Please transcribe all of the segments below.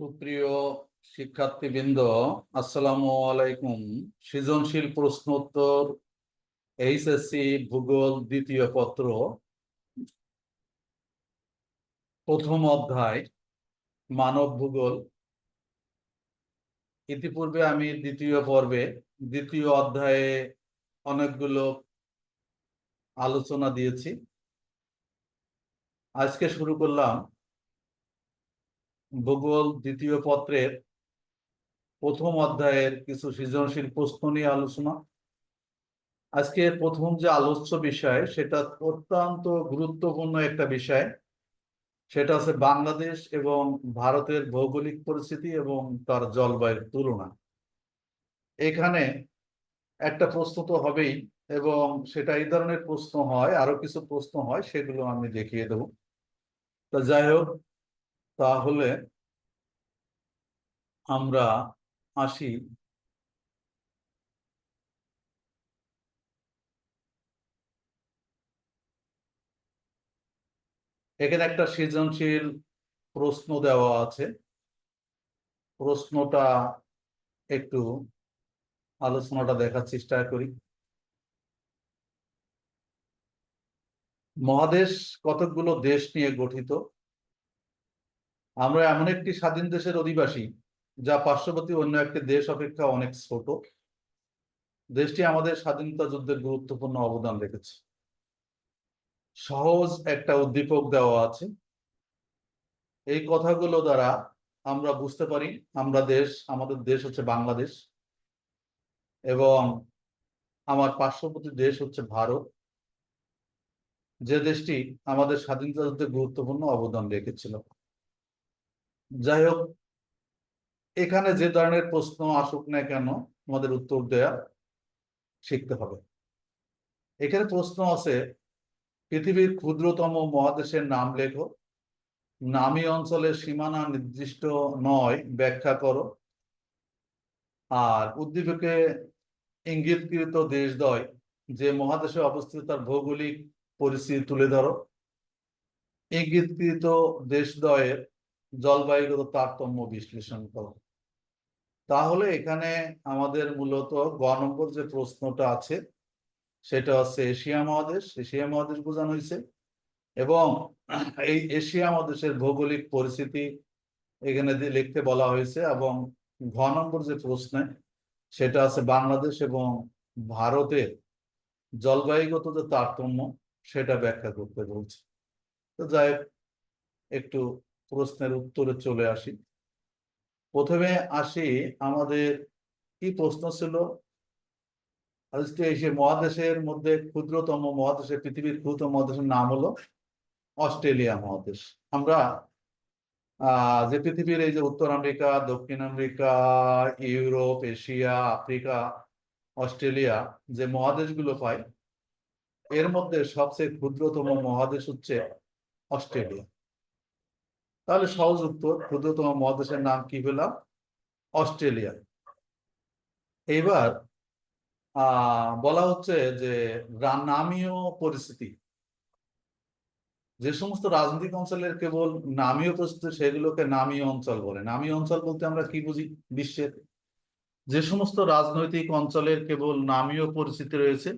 সুপ্রিয় শিক্ষার্থীবৃন্দ, আসসালামু আলাইকুম। সৃজনশীল প্রশ্নোত্তর, এইচএসসি ভূগোল দ্বিতীয় পত্র, প্রথম অধ্যায়, মানব ভূগোল। ইতিপূর্বে আমি দ্বিতীয় পর্বে, দ্বিতীয় অধ্যায়ে অনেকগুলো আলোচনা দিয়েছি। আজকে শুরু করলাম ভূগোল দ্বিতীয় পত্রের প্রথম অধ্যায়ের কিছু সৃজনশীল প্রশ্ন নিয়ে আলোচনা। আজকে প্রথম যে আলোচ্য বিষয়, সেটা অত্যন্ত গুরুত্বপূর্ণ একটা বিষয়। সেটা হচ্ছে বাংলাদেশ এবং ভারতের ভৌগোলিক পরিস্থিতি এবং তার জলবায়ুর তুলনা। এখানে একটা প্রশ্ন তো হবেই এবং সেটা এই ধরনের প্রশ্ন হয়, আরও কিছু প্রশ্ন হয়, সেগুলো আমি দেখিয়ে দেব। তা যাই হোক তাহলে আমরা আসি এখানে একটা সৃজনশীল প্রশ্ন দেওয়া আছে। প্রশ্নটা একটু আলোচনাটা দেখার চেষ্টা করি। মহাদেশ কতকগুলো দেশ নিয়ে গঠিত? আমরা এমন একটি স্বাধীন দেশের অধিবাসী, যা পার্শ্ববর্তী অন্য একটি দেশ অপেক্ষা অনেক ছোট। দেশটি আমাদের স্বাধীনতা যুদ্ধে গুরুত্বপূর্ণ অবদান রেখেছে। সহজ একটা উদ্দীপক দেওয়া আছে। এই কথাগুলো দ্বারা আমরা বুঝতে পারি, আমরা দেশ, আমাদের দেশ হচ্ছে বাংলাদেশ এবং আমার পার্শ্ববর্তী দেশ হচ্ছে ভারত। যে দেশটি আমাদের স্বাধীনতা যুদ্ধে গুরুত্বপূর্ণ অবদান রেখেছিল। যাই হোক, এখানে যে ধরনের প্রশ্ন আসুক না কেন, আমাদের উত্তর দেয়া শিখতে হবে। এখানে প্রশ্ন আছে, পৃথিবীর ক্ষুদ্রতম মহাদেশের নাম লেখো। নামী অঞ্চলের সীমানা নির্দিষ্ট নয়, ব্যাখ্যা করো। আর উদ্দীপকে ইঙ্গিতকৃত দেশদ্বয়, যে মহাদেশে অবস্থিত তার ভৌগোলিক পরিস্থিতি তুলে ধরো। ইঙ্গিতকৃত দেশদ্বয়ের জলবায়ুগত তারতম্য বিশ্লেষণ করো। তাহলে এখানে আমাদের মূলত গ নম্বর যে প্রশ্নটা আছে, সেটা হচ্ছে এশিয়া মহাদেশ। এশিয়া মহাদেশ বোঝানো হয়েছে এবং এই এশিয়া মহাদেশের ভৌগোলিক পরিস্থিতি এখানে লিখতে বলা হয়েছে এবং ঘ নম্বর যে প্রশ্নে, সেটা আছে বাংলাদেশ এবং ভারতের জলবায়ুগত যে তারতম্য, সেটা ব্যাখ্যা করতে বলছে। তো যাই একটু প্রশ্নের উত্তরে চলে আসি। প্রথমে আসি আমাদের কি প্রশ্ন ছিল? এসে মহাদেশের মধ্যে ক্ষুদ্রতম মহাদেশের পৃথিবীর ক্ষুদ্রতম মহাদেশের নাম হলো অস্ট্রেলিয়া মহাদেশ। আমরা যে পৃথিবীর এই যে উত্তর আমেরিকা, দক্ষিণ America, Europe, Asia, Africa, Australia যে মহাদেশগুলো পাই এর মধ্যে সবচেয়ে ক্ষুদ্রতম মহাদেশ হচ্ছে অস্ট্রেলিয়া। তাহলে সহজ উত্তর, ক্ষুদ্রতম মহাদেশের নাম কি পেলাম অস্ট্রেলিয়া। এবার বলা হচ্ছে যে নামীয় পরিস্থিতি। যে সমস্ত রাজনৈতিক অঞ্চলের কেবল নামীয় পরিস্থিতি, সেগুলোকে নামীয় অঞ্চল বলে। নামীয় অঞ্চল বলতে আমরা কি বুঝি? বিশ্বের। যে সমস্ত রাজনৈতিক অঞ্চলের কেবল নামীয় পরিস্থিতি রয়েছে,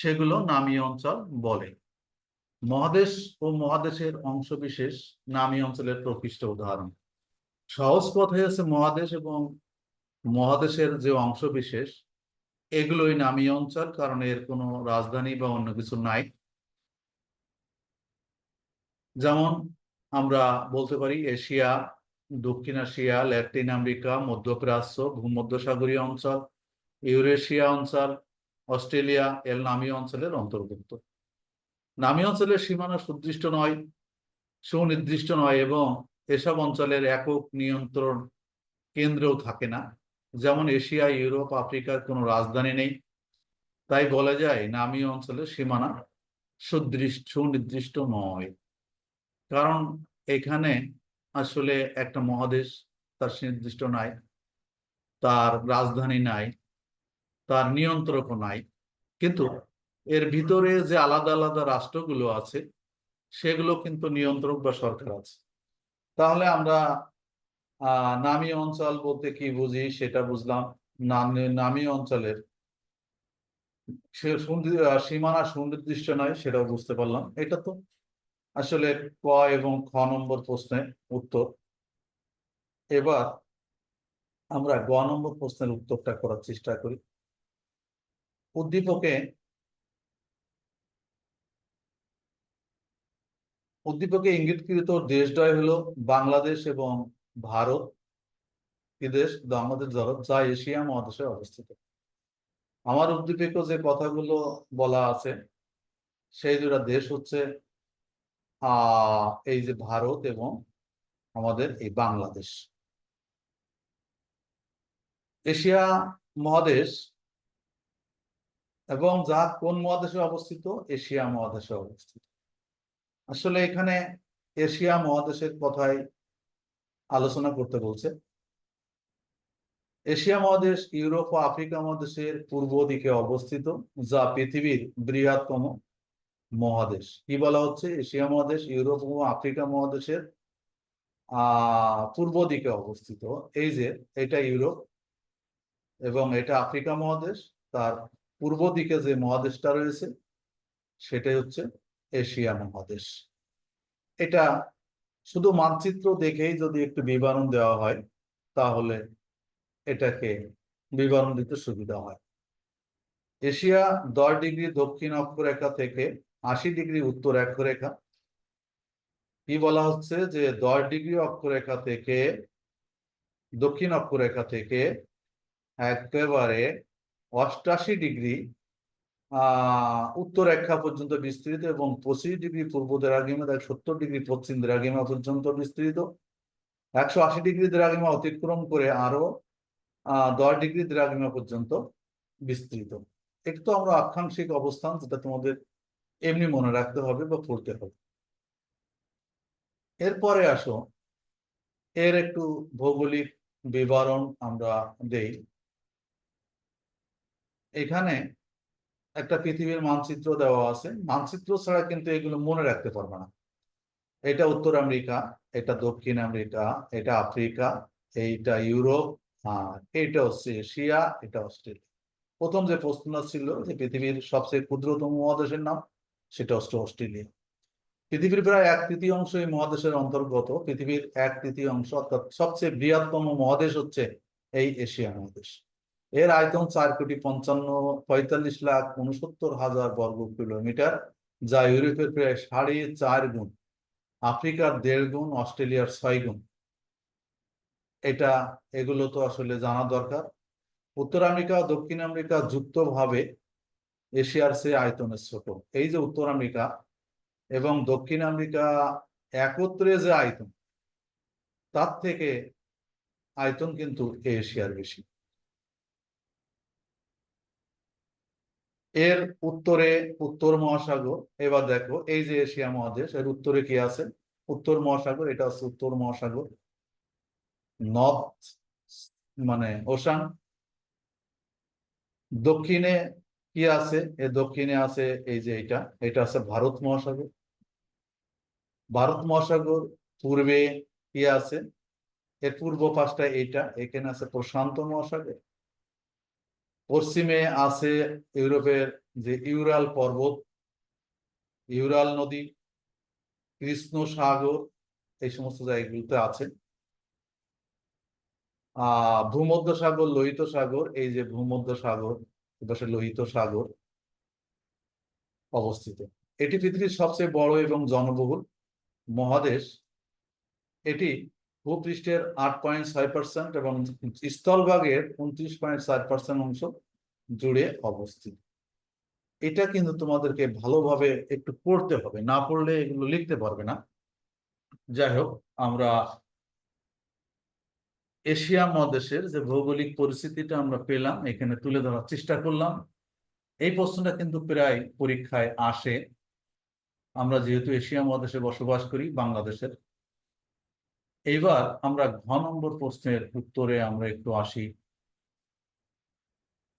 সেগুলো নামীয় অঞ্চল বলে। মহাদেশ ও মহাদেশের অংশবিশেষ নামী অঞ্চলের প্রকৃষ্ট উদাহরণ। সহজ কথাই আছে মহাদেশ এবং মহাদেশের যে অংশবিশেষ, এগুলোই নামী অঞ্চল, কারণ এর কোনো রাজধানী বা অন্য কিছু নাই। যেমন আমরা বলতে পারি, এশিয়া, দক্ষিণ এশিয়া, ল্যাটিন আমেরিকা, মধ্যপ্রাচ্য, ভূমধ্যসাগরীয় অঞ্চল, ইউরেশিয়া অঞ্চল, অস্ট্রেলিয়া, এর নামী অঞ্চলের অন্তর্ভুক্ত। নামী অঞ্চলের সীমানা সুদৃষ্ট নয়, সুনির্দিষ্ট নয় এবং এসব অঞ্চলের একক নিয়ন্ত্রণ কেন্দ্রেও থাকে না। যেমন এশিয়া, ইউরোপ, আফ্রিকার কোনো রাজধানী নেই। তাই বলা যায় নামী অঞ্চলের সীমানা সুদৃষ্ট, সুনির্দিষ্ট নয়। কারণ এখানে আসলে একটা মহাদেশ, তার সুনির্দিষ্ট নাই, তার রাজধানী নাই, তার নিয়ন্ত্রকও নাই। কিন্তু এর ভিতরে যে আলাদা আলাদা রাষ্ট্রগুলো আছে, সেগুলো কিন্তু নিয়ন্ত্রক বা সরকার আছে। তাহলে আমরা নামি অঞ্চল বলতে কি বুঝি সেটা বুঝলাম। নামি অঞ্চলের সীমানা সুনির্দিষ্ট নয় সেটাও বুঝতে পারলাম। এটা তো আসলে ক এবং খ নম্বর প্রশ্নের উত্তর। এবার আমরা গ নম্বর প্রশ্নের উত্তরটা করার চেষ্টা করি। উদ্দীপকে উদ্দীপকে ইঙ্গিতকৃত দেশদ্বয় হলো বাংলাদেশ এবং ভারত। কি দেশ বাংলাদেশ, ভারত যা এশিয়া মহাদেশে অবস্থিত। আমার উদ্দীপকে যে কথাগুলো বলা আছে, সেই দুটা দেশ হচ্ছে এই যে ভারত এবং আমাদের এই বাংলাদেশ। এশিয়া মহাদেশ এবং যা কোন মহাদেশে অবস্থিত? এশিয়া মহাদেশে অবস্থিত। আসলে এখানে এশিয়া মহাদেশের কথাই আলোচনা করতে বলছে। এশিয়া মহাদেশ, ইউরোপ ও আফ্রিকা মহাদেশের পূর্ব দিকে অবস্থিত, যা পৃথিবীর বৃহত্তম মহাদেশ। কি বলা হচ্ছে? এশিয়া মহাদেশ, ইউরোপ ও আফ্রিকা মহাদেশের পূর্ব দিকে অবস্থিত। এই যে, এটা ইউরোপ এবং এটা আফ্রিকা মহাদেশ, তার পূর্ব দিকে যে মহাদেশটা রয়েছে, সেটাই হচ্ছে এশিয়া মহাদেশ। এটা শুধু মানচিত্র দেখেই যদি একটু বিবরণ দেওয়া হয়, তাহলে এটাকে বিবরণ দিতে সুবিধা হয়। এশিয়া দশ ডিগ্রি, দক্ষিণ অক্ষরেখা থেকে আশি ডিগ্রি, উত্তর অক্ষরেখা। কি বলা হচ্ছে যে দশ ডিগ্রি অক্ষরেখা থেকে দক্ষিণ অক্ষরেখা থেকে একেবারে অষ্টাশি ডিগ্রি উত্তর রেখা পর্যন্ত বিস্তৃত এবং পঁচিশ ডিগ্রি পূর্ব দ্রাঘিমা সত্তর ডিগ্রি পশ্চিম দ্রাঘিমা পর্যন্ত বিস্তৃত। একশো আশি ডিগ্রি দ্রাঘিমা অতিক্রম করে আরও দশ ডিগ্রি দ্রাঘিমা পর্যন্ত বিস্তৃত। একটু আমরা আক্ষাংশিক অবস্থান, যেটা তোমাদের এমনি মনে রাখতে হবে বা পড়তে হবে। এরপরে আসো, এর একটু ভৌগোলিক বিবরণ আমরা দেই। এখানে একটা পৃথিবীর মানচিত্র দেওয়া আছে। মানচিত্র ছাড়া কিন্তু এগুলো মনে রাখতে পারবে না। এটা উত্তর আমেরিকা, এটা দক্ষিণ আমেরিকা, এটা আফ্রিকা, এইটা ইউরোপ, আর এটা হচ্ছে এশিয়া, এটা অস্ট্রেলিয়া। প্রথম যে প্রশ্নটা ছিল যে পৃথিবীর সবচেয়ে ক্ষুদ্রতম মহাদেশের নাম, সেটা হচ্ছে অস্ট্রেলিয়া। পৃথিবীর প্রায় এক তৃতীয়াংশ এই মহাদেশের অন্তর্গত। পৃথিবীর এক তৃতীয়াংশ অর্থাৎ সবচেয়ে বৃহত্তম মহাদেশ হচ্ছে এই এশিয়া মহাদেশ। এর আয়তন চার কোটি পঞ্চান্ন, পঁয়তাল্লিশ লাখ উনসত্তর হাজার বর্গ কিলোমিটার, যা ইউরোপের প্রায় সাড়ে চার গুণ, আফ্রিকার দেড় গুণ, অস্ট্রেলিয়ার ছয় গুণ। এটা, এগুলো তো আসলে জানা দরকার। উত্তর আমেরিকা, দক্ষিণ আমেরিকা যুক্তভাবে এশিয়ার সে আয়তনের ছোট। এই যে উত্তর আমেরিকা এবং দক্ষিণ আমেরিকা একত্রে যে আয়তন, তার থেকে আয়তন কিন্তু এশিয়ার বেশি। এর উত্তরে উত্তর মহাসাগর, এবার দেখো এই যে এশিয়া মহাদেশ, এর উত্তরে কি আছে? উত্তর মহাসাগর, এটা হচ্ছে উত্তর মহাসাগর। নর্থ মানে ওশান দক্ষিণে কি আছে? এ দক্ষিণে আছে এই যে এটা এটা আছে ভারত মহাসাগর। ভারত মহাসাগর পূর্বে কি আছে? এর পূর্ব পাশটা এইটা, এখানে আছে প্রশান্ত মহাসাগর। পশ্চিমে আছে ইউরোপের যে ইউরাল পর্বত, ইউরাল নদী, কৃষ্ণ সাগর, এই সমস্ত জায়গাগুলোতে আছে। আহ ভূমধ্য সাগর লোহিত সাগর এই যে ভূমধ্য সাগর লোহিত সাগর অবস্থিত। এটি পৃথিবীর সবচেয়ে বড় এবং জনবহুল মহাদেশ। এটি ভূপৃষ্ঠের আট পয়েন্ট ছয় পার্সেন্ট এবং স্থলভাগের উনত্রিশ পয়েন্ট চার পার্সেন্ট অংশ জুড়ে অবস্থিত। এটা কিন্তু তোমাদেরকে ভালোভাবে একটু পড়তে হবে, না পড়লে এগুলো লিখতে পারবে না। যাই হোক, আমরা এশিয়া মহাদেশের যে ভৌগোলিক পরিস্থিতিটা আমরা পেলাম, এখানে তুলে ধরার চেষ্টা করলাম। এই প্রশ্নটা কিন্তু প্রায় পরীক্ষায় আসে। আমরা যেহেতু এশিয়া মহাদেশে বসবাস করি, বাংলাদেশের এইবার আমরা ঘ নম্বর প্রশ্নের উত্তরে আমরা একটু আসি।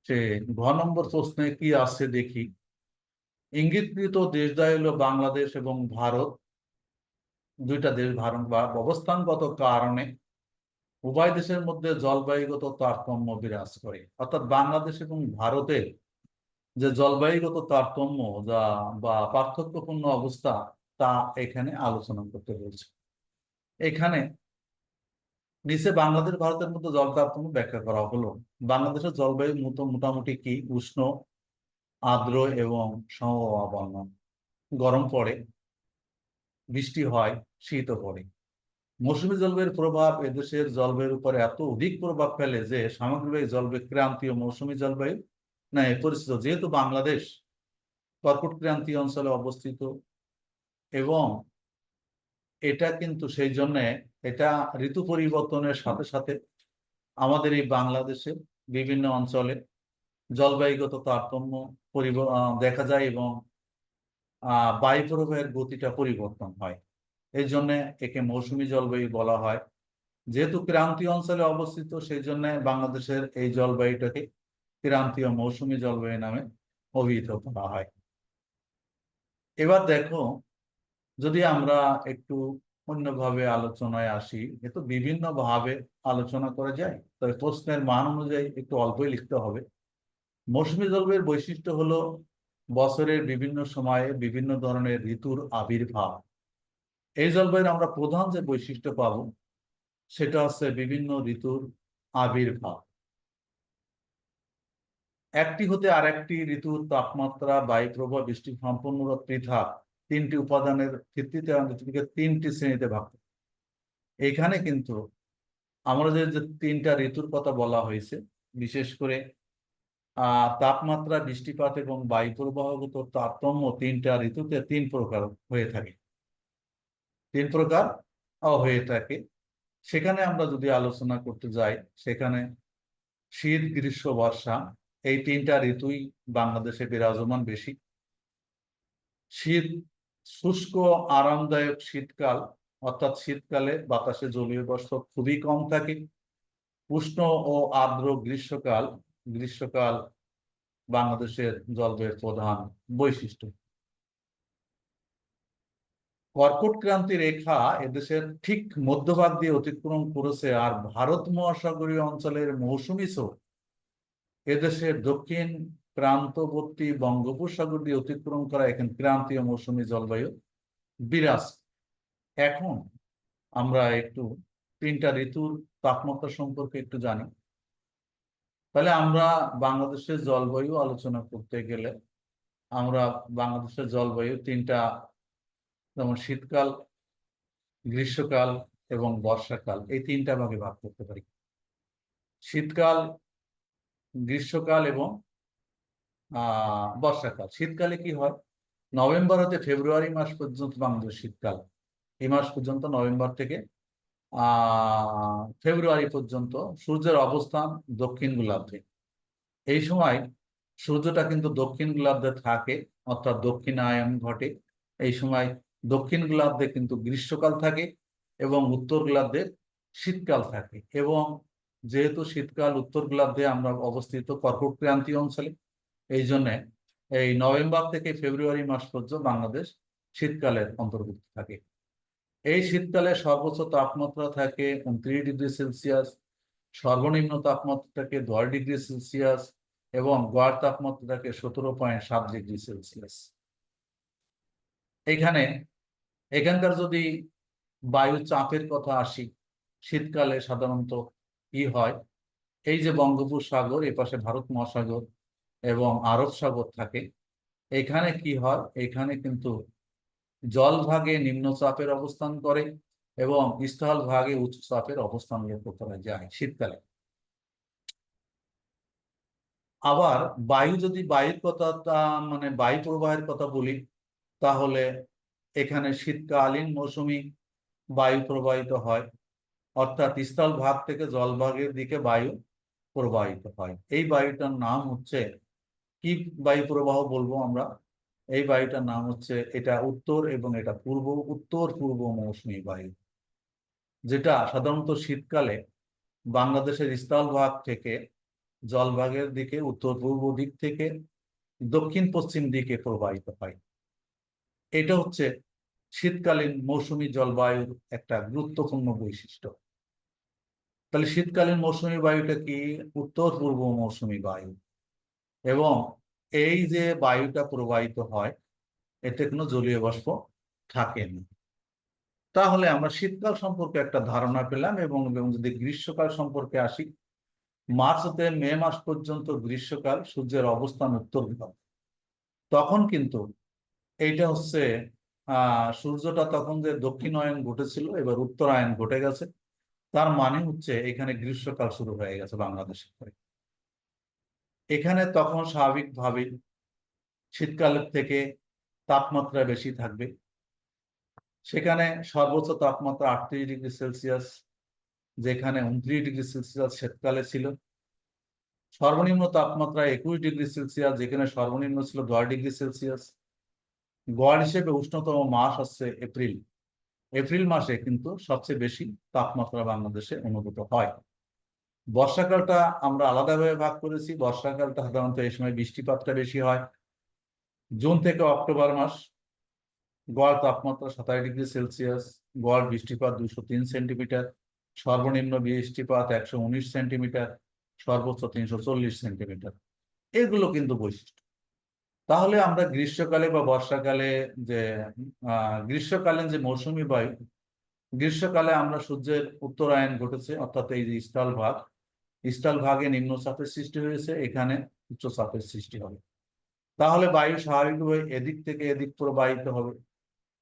যে ঘ নম্বর প্রশ্নে কি আছে দেখি। ইঙ্গিতকৃত দেশদ্বয় হলো বাংলাদেশ এবং ভারত। দুইটা দেশ ভারত বা অবস্থানগত কারণে উভয় দেশের মধ্যে জলবায়ুগত তারতম্য বিরাজ করে। অর্থাৎ বাংলাদেশ এবং ভারতের যে জলবায়ুগত তারতম্য যা বা পার্থক্যপূর্ণ অবস্থা তা এখানে আলোচনা করতে হয়েছে। এখানে নিচে বাংলাদেশ, ভারতের মধ্যে জল তারতম্য ব্যাখ্যা করা হলো। বাংলাদেশের জলবায়ু মতো মোটামুটি কি? উষ্ণ, আর্দ্র এবং সমভাবাপন্ন গরম পড়ে, বৃষ্টি হয় শীতও পড়ে। মৌসুমী জলবায়ুর প্রভাব এদেশের জলবায়ুর উপরে এত অধিক প্রভাব ফেলে যে সামগ্রিক জলবায়ু ক্রান্তীয় মৌসুমী জলবায়ু না পরিচিত। যেহেতু বাংলাদেশ কর্কট ক্রান্তীয় অঞ্চলে অবস্থিত এবং এটা কিন্তু সেই জন্য এটা ঋতু পরিবর্তনের সাথে সাথে আমাদের এই বাংলাদেশের বিভিন্ন অঞ্চলে জলবায়ুগত তারতম্য দেখা যায় এবং বায়ু প্রবাহের গতিটা পরিবর্তন হয়। এই জন্য একে মৌসুমী জলবায়ু বলা হয়। যেহেতু ক্রান্তীয় অঞ্চলে অবস্থিত সেই জন্য বাংলাদেশের এই জলবায়ুটাকে ক্রান্তীয় মৌসুমী জলবায়ু নামে অভিহিত করা হয়। এবার দেখো যদি আমরা একটু অন্যভাবে আলোচনায় আসি, এ বিভিন্ন ভাবে আলোচনা করা যায়, তবে প্রশ্নের মান অনুযায়ী একটু অল্পই লিখতে হবে। মৌসুমী জলবায়ুর বৈশিষ্ট্য হলো বছরের বিভিন্ন সময়ে বিভিন্ন ধরনের ঋতুর আবির্ভাব। এই জলবায়ুর আমরা প্রধান যে বৈশিষ্ট্য পাব, সেটা হচ্ছে বিভিন্ন ঋতুর আবির্ভাব। একটি হতে আর একটি ঋতুর তাপমাত্রা বায়ু প্রবাহ বৃষ্টি সম্পূর্ণ পৃথক। তিনটি উপাদানের ভিত্তিতে আমাদের তিনটি শ্রেণীতে ভাগ এখানে কিন্তু আমাদের যে তিনটা ঋতুর কথা বলা হয়েছে, বিশেষ করে তাপমাত্রা, বৃষ্টিপাত এবং বায়ু প্রবাহগত তারতম্য তিনটা ঋতুতে তিন প্রকার হয়ে থাকে। তিন প্রকার হয়ে থাকে। সেখানে আমরা যদি আলোচনা করতে যাই, সেখানে শীত, গ্রীষ্ম, বর্ষা, এই তিনটা ঋতুই বাংলাদেশে বিরাজমান বেশি। শীত শুষ্ক, আরামদায়ক শীতকাল, অর্থাৎ শীতকালে বাতাসে জলীয় বস্ত্র খুবই কম থাকে। উষ্ণ ও আর্দ্র গ্রীষ্মকাল গ্রীষ্মকাল বাংলাদেশের জলবায়ুর প্রধান বৈশিষ্ট্য। কর্কট ক্রান্তি রেখা এদেশের ঠিক মধ্যভাগ দিয়ে অতিক্রম করেছে আর ভারত মহাসাগরীয় অঞ্চলের মৌসুমি স্রোত। এদেশের দক্ষিণ প্রান্তবর্তী বঙ্গোপসাগর দিয়ে অতিক্রম করা এখন ক্রান্তীয় মৌসুমী জলবায়ু বিরাজ। এখন আমরা একটু তিনটা ঋতুর তাপমাত্রা সম্পর্কে একটু জানি। তাহলে আমরা বাংলাদেশের জলবায়ু আলোচনা করতে গেলে আমরা বাংলাদেশের জলবায়ু তিনটা, যেমন শীতকাল, গ্রীষ্মকাল এবং বর্ষাকাল, এই তিনটা ভাগে ভাগ করতে পারি। শীতকাল, গ্রীষ্মকাল এবং বর্ষাকাল। শীতকালে কি হয়? নভেম্বর হতে ফেব্রুয়ারি মাস পর্যন্ত বাংলাদেশ শীতকাল। এই মাস পর্যন্ত নভেম্বর থেকে ফেব্রুয়ারি পর্যন্ত সূর্যের অবস্থান দক্ষিণ গোলার্ধে। এই সময় সূর্যটা কিন্তু দক্ষিণ গোলার্ধে থাকে, অর্থাৎ দক্ষিণায়ন ঘটে। এই সময় দক্ষিণ গোলার্ধে কিন্তু গ্রীষ্মকাল থাকে এবং উত্তর গোলার্ধে শীতকাল থাকে। এবং যেহেতু শীতকাল উত্তর গোলার্ধে আমরা অবস্থিত কর্কট ক্রান্তি অঞ্চলে এই জন্যে এই নভেম্বর থেকে ফেব্রুয়ারি মাস পর্যন্ত বাংলাদেশ শীতকালের অন্তর্ভুক্ত থাকে। এই শীতকালে সর্বোচ্চ তাপমাত্রা থাকে উনত্রিশ ডিগ্রি সেলসিয়াস, সর্বনিম্ন তাপমাত্রা থাকে দশ ডিগ্রি সেলসিয়াস এবং গড় তাপমাত্রা থাকে সতেরো পয়েন্ট সাত ডিগ্রি সেলসিয়াস। এখানে এখানকার যদি বায়ু চাপের কথা আসি, শীতকালে সাধারণত কি হয়? এই যে বঙ্গোপসাগর এই পাশে ভারত মহাসাগর এবং আরব সাগর থাকে। এখানে কি হয়? এখানে কিন্তু জল ভাগে নিম্নচাপের অবস্থান করে এবং স্থল ভাগে উচ্চ চাপের অবস্থান লক্ষ্য করা যায় শীতকালে। আবার বায়ু যদি বায়ুর কথা মানে বায়ু প্রবাহের কথা বলি, তাহলে এখানে শীতকালীন মৌসুমি বায়ু প্রবাহিত হয়। অর্থাৎ স্থল ভাগ থেকে জলভাগের দিকে বায়ু প্রবাহিত হয়। এই বায়ুটার নাম হচ্ছে কি বায়ু প্রবাহ বলব আমরা? এই বায়ুটার নাম হচ্ছে, এটা উত্তর এবং এটা পূর্ব, উত্তর, পূর্ব মৌসুমী বায়ু, যেটা সাধারণত শীতকালে বাংলাদেশের স্থলভাগ থেকে জলভাগের দিকে, উত্তর পূর্ব দিক থেকে, দক্ষিণ পশ্চিম দিকে প্রবাহিত হয়। এটা হচ্ছে শীতকালীন মৌসুমী জলবায়ুর একটা গুরুত্বপূর্ণ বৈশিষ্ট্য। তাহলে শীতকালীন মৌসুমী বায়ুটা কি? উত্তর পূর্ব মৌসুমী বায়ু। এবং এই যে বায়ুটা প্রবাহিত হয়, এতে কোনো জলীয় বাষ্প থাকে না তাহলে আমরা শীতকাল সম্পর্কে একটা ধারণা পেলাম এবং যদি গ্রীষ্মকাল সম্পর্কে আসি, মার্চ হতে মে মাস পর্যন্ত গ্রীষ্মকাল সূর্যের অবস্থান উত্তর দিকে তখন কিন্তু এইটা হচ্ছে সূর্যটা তখন যে দক্ষিণায়ন ঘটেছিল, এবার উত্তরায়ণ ঘটে গেছে। তার মানে হচ্ছে এখানে গ্রীষ্মকাল শুরু হয়ে গেছে বাংলাদেশে। এখানে তখন স্বাভাবিকভাবেই শীতকালের থেকে তাপমাত্রা বেশি থাকবে। সেখানে সর্বোচ্চ তাপমাত্রা আটত্রিশ ডিগ্রি সেলসিয়াস, যেখানে উনত্রিশ ডিগ্রি সেলসিয়াস শীতকালে ছিল। সর্বনিম্ন তাপমাত্রা একুশ ডিগ্রি সেলসিয়াস, যেখানে সর্বনিম্ন ছিল দশ ডিগ্রি সেলসিয়াস। গড় হিসেবে উষ্ণতম মাস হচ্ছে এপ্রিল। এপ্রিল মাসে কিন্তু সবচেয়ে বেশি তাপমাত্রা বাংলাদেশে অনুভূত হয়। বর্ষাকালটা আমরা আলাদাভাবে ভাগ করেছি। বর্ষাকালটা সাধারণত এই সময় বৃষ্টিপাতটা বেশি হয়। জুন থেকে অক্টোবর মাস, গড় তাপমাত্রা সাতাশ ডিগ্রি সেলসিয়াস, গড় বৃষ্টিপাত দুশো তিন সেন্টিমিটার, সর্বনিম্ন বৃষ্টিপাত একশো উনিশ সেন্টিমিটার, সর্বোচ্চ তিনশো চল্লিশ সেন্টিমিটার। এগুলো কিন্তু বৈশিষ্ট্য। তাহলে আমরা গ্রীষ্মকালে বা বর্ষাকালে যে গ্রীষ্মকালীন যে মৌসুমী বায়ু গ্রীষ্মকালে আমরা সূর্যের উত্তরায়ণ ঘটেছে, অর্থাৎ এই যে স্থল ভাগ, স্থল ভাগে নিম্ন চাপের সৃষ্টি হয়েছে, এখানে উচ্চ চাপের সৃষ্টি হবে। তাহলে বায়ু স্বাভাবিকভাবে এদিক থেকে এদিক প্রবাহিত হবে।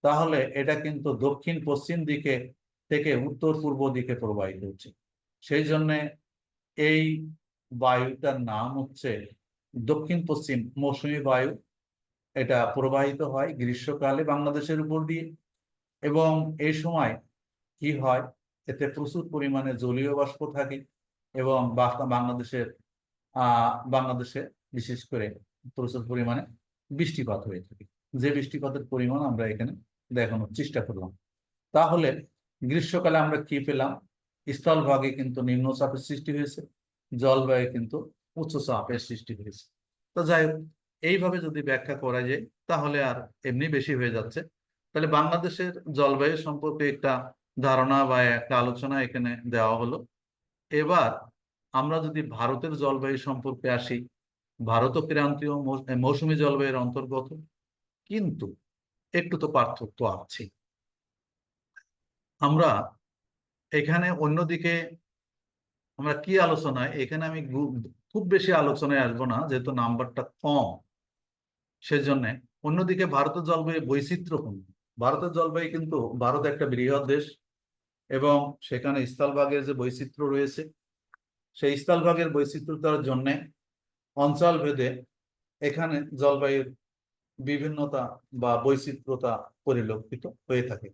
তাহলে এটা কিন্তু দক্ষিণ পশ্চিম দিকে থেকে উত্তর পূর্ব দিকে প্রবাহিত হচ্ছে। সেই জন্যে এই বায়ুটার নাম হচ্ছে দক্ষিণ পশ্চিম মৌসুমী বায়ু। এটা প্রবাহিত হয় গ্রীষ্মকালে বাংলাদেশের উপর দিয়ে। এবং এই সময় কি হয়? এতে প্রচুর পরিমাণে জলীয় বাষ্প থাকে এবং বাংলাদেশের বাংলাদেশে বিশেষ করে প্রচুর পরিমাণে বৃষ্টিপাত হয়ে থাকে। যে বৃষ্টিপাতের পরিমাণ আমরা এখানে দেখানোর চেষ্টা করলাম। তাহলে গ্রীষ্মকালে আমরা কি পেলাম? স্থলভাগে কিন্তু নিম্নচাপের সৃষ্টি হয়েছে, জলবায়ু কিন্তু উচ্চ চাপের সৃষ্টি হয়েছে। তো যাই হোক, এইভাবে যদি ব্যাখ্যা করা যায়, তাহলে আর এমনি বেশি হয়ে যাচ্ছে। তাহলে বাংলাদেশের জলবায়ু সম্পর্কে একটা ধারণা বা একটা আলোচনা এখানে দেওয়া হলো। এবার আমরা যদি ভারতের জলবায়ু সম্পর্কে আসি, ভারত ক্রান্তীয় মৌসুমী জলবায়ুর অন্তর্গত, কিন্তু একটু তো পার্থক্য আছে। আমরা এখানে অন্যদিকে আমরা কি আলোচনায়, এখানে আমি খুব বেশি আলোচনায় আসব না, যেহেতু নাম্বারটা কম। সেজন্য অন্যদিকে ভারতের জলবায়ু বৈচিত্র্যপূর্ণ। ভারতের জলবায়ু কিন্তু ভারত একটা বৃহৎ দেশ। এবং সেখানে স্থলভাগের যে বৈচিত্র্য রয়েছে, সেই স্থলভাগের বৈচিত্র্যতার জন্যে অঞ্চল ভেদে এখানে জলবায়ুর বিভিন্নতা বা বৈচিত্র্যতা পরিলক্ষিত হয়ে থাকে।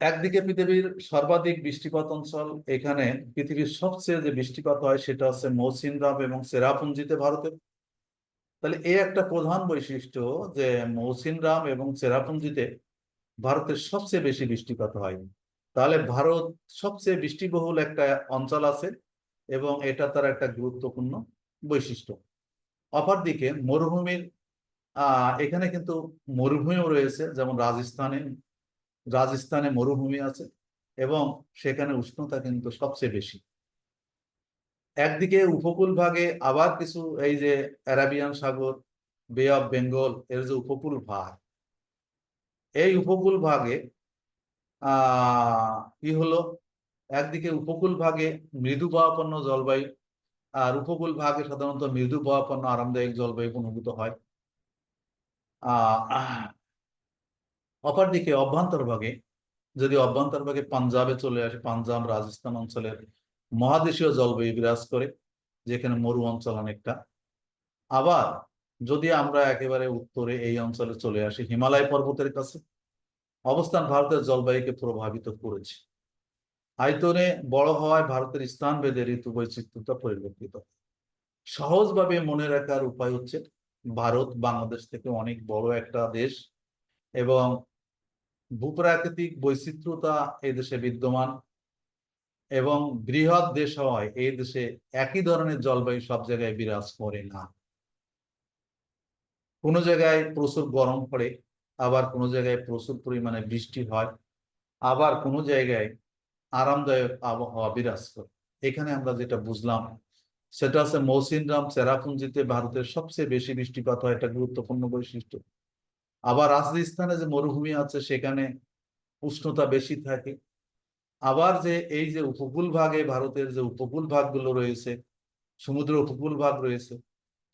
একদিকে পৃথিবীর সর্বাধিক বৃষ্টিপাত অঞ্চল, এখানে পৃথিবীর সবচেয়ে যে বৃষ্টিপাত হয় সেটা হচ্ছে মৌসিনরাম এবং সেরাপুঞ্জিতে ভারতের। তাহলে এই একটা প্রধান বৈশিষ্ট্য যে মৌসিনরাম এবং চেরাপুঞ্জিতে ভারতের সবচেয়ে বেশি বৃষ্টিপাত হয়। তাহলে ভারত সবচেয়ে বৃষ্টিবহুল একটা অঞ্চল আছে এবং এটা তার একটা গুরুত্বপূর্ণ বৈশিষ্ট্য। অপরদিকে মরুভূমির এখানে কিন্তু মরুভূমিও রয়েছে, যেমন রাজস্থানে রাজস্থানে মরুভূমি আছে এবং সেখানে উষ্ণতা কিন্তু সবচেয়ে বেশি। একদিকে উপকূল ভাগে আবার কিছু, এই যে অ্যারাবিয়ান সাগর, বে অফ বেঙ্গল, এর যে উপকূল ভাগ, এই উপকূল ভাগে কি হলো? একদিকে উপকূল ভাগে মৃদু বাহাপন্ন জলবায়ু, আর উপকূল ভাগে সাধারণত মৃদু বাহাপন্ন আরামদায়ক জলবায়ু অনুভূত হয়। অপরদিকে অভ্যন্তর ভাগে, যদি অভ্যন্তর ভাগে পাঞ্জাবে চলে আসে, পাঞ্জাব রাজস্থান অঞ্চলের মহাদেশীয় জলবায়ু বিরাজ করে, যেখানে মরু অঞ্চল অনেকটা। আবার যদি আমরা একেবারে উত্তরে এই অঞ্চলে চলে আসি, হিমালয় পর্বতের কাছে অবস্থান ভারতের জলবায়ুকে প্রভাবিত করেছে। আয়তনে বড় হওয়ায় ভারতের স্থান ভেদে ঋতু বৈচিত্র্যতা পরিলক্ষিত সহজভাবে মনে রাখার উপায় হচ্ছে ভারত বাংলাদেশ থেকে অনেক বড় একটা দেশ এবং ভূপ্রাকৃতিক বৈচিত্র্যতা এই দেশে বিদ্যমান এবং বৃহৎ দেশ হওয়ায় এই দেশে একই ধরনের জলবায়ু সব জায়গায় বিরাজ করে না। কোনো জায়গায় প্রচুর গরম পড়ে আবার কোনো জায়গায় প্রচুর পরিমাণে বৃষ্টি হয়, আবার কোনো জায়গায় আরামদায়ক আবহাওয়া বিরাজ করে। এখানে আমরা যেটা বুঝলাম, সেটা হচ্ছে মৌসিনরাম চেরাপুঞ্জিতে ভারতের সবচেয়ে বেশি বৃষ্টিপাত হয় একটা গুরুত্বপূর্ণ বৈশিষ্ট্য। আবার রাজস্থানে যে মরুভূমি আছে, সেখানে উষ্ণতা বেশি থাকে। আবার যে এই যে উপকূল ভাগে ভারতের যে উপকূল ভাগগুলো রয়েছে, সমুদ্র উপকূল ভাগ রয়েছে,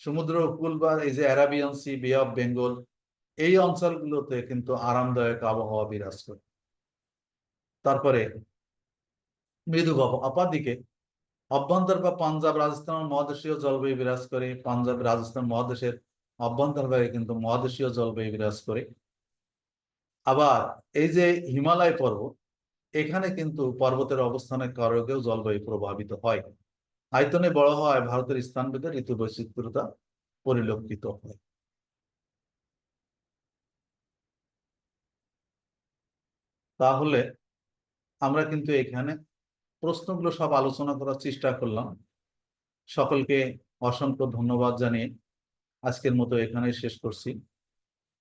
সমুদ্র উপকূল ভাগ এই যে Arabian sea, bay of Bengal এই অঞ্চলগুলোতে কিন্তু আরামদায়ক আবহাওয়া বিরাজ করে। তারপরে মৃদু অপাদিকে অভ্যন্তর বা পাঞ্জাব, রাজস্থান মহাদেশীয় জলবায়ু বিরাজ করে। পাঞ্জাব, রাজস্থান, মহাদেশের অভ্যন্তর ভাগে কিন্তু মহাদেশীয় জলবায়ু বিরাজ করে। আবার এই যে হিমালয় পর্বত, এখানে কিন্তু পর্বতের অবস্থানের কারণেও জলবায়ু প্রভাবিত হয়। আয়তনে বড় হয় ভারতের স্থানভেদে ঋতু বৈচিত্র্যতা পরিলক্ষিত হয়। তাহলে আমরা কিন্তু এখানে প্রশ্নগুলো সব আলোচনা করার চেষ্টা করলাম। সকলকে অসংখ্য ধন্যবাদ জানিয়ে আজকের মতো এখানে শেষ করছি।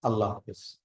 আল্লাহ হাফেজ।